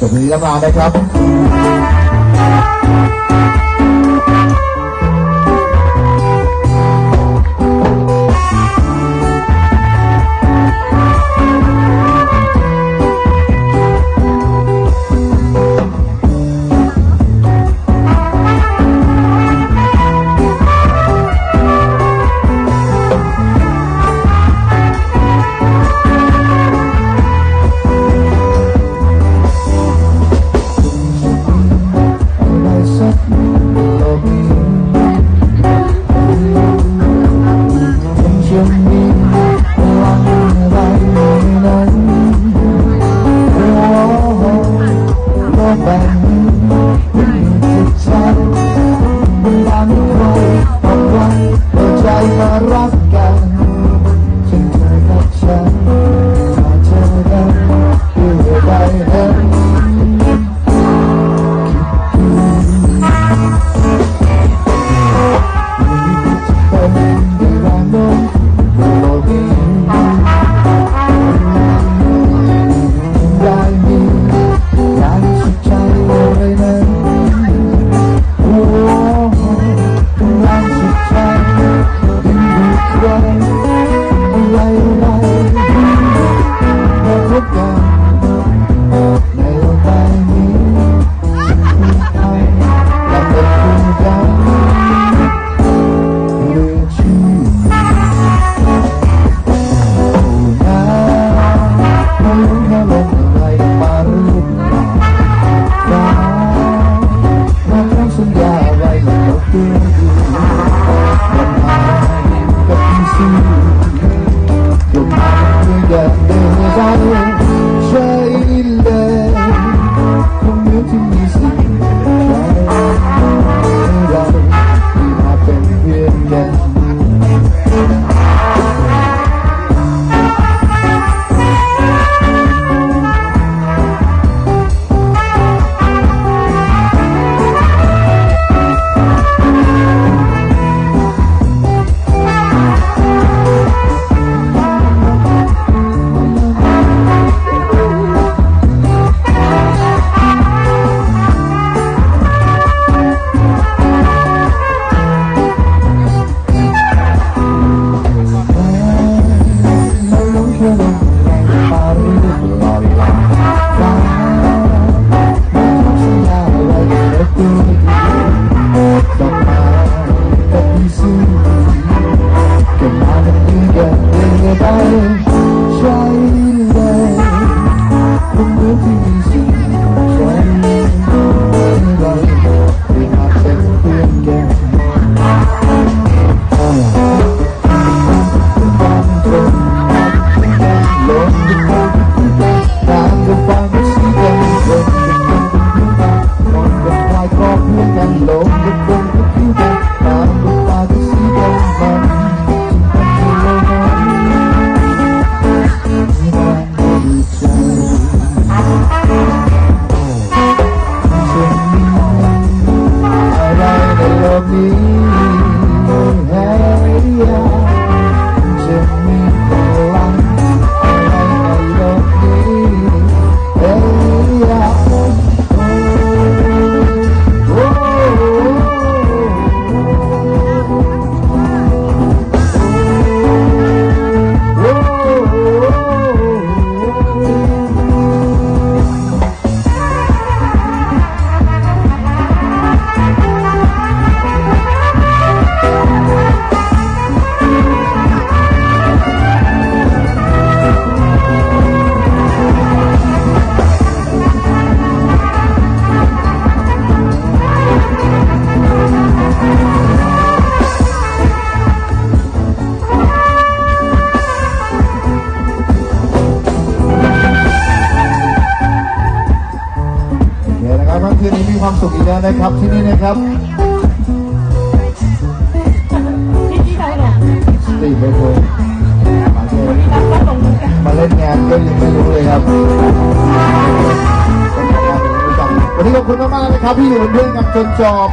จบนี้แล้วมานะครับ ความสุขอีกแล้วนะครับที่นี่นะครับสตรีทเบเกอร์มาเล่นงานก็ยังไม่รู้เลยครับวันนี้ขอบคุณมากๆนะครับที่อยู่เป็นเพื่อนกับจนจบ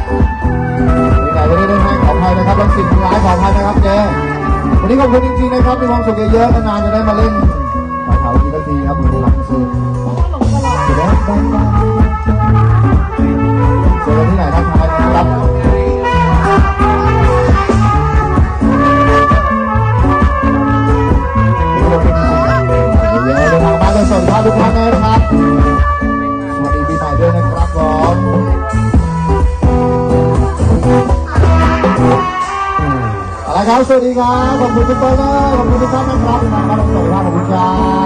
ไหนๆวันนี้ได้ให้ขออภัยนะครับทั้งสิบร้ายขออภัยนะครับเจ้วันนี้ขอบคุณจริงๆนะครับมีความสุขเยอะๆนานจะได้มาเล่นมาขามทีละดีครับผมรักสุด ครับ สวัสดีครับ ขอบคุณทุกคนนะขอบคุณทุกท่านนะครับขอบคุณครับขอบคุณครับ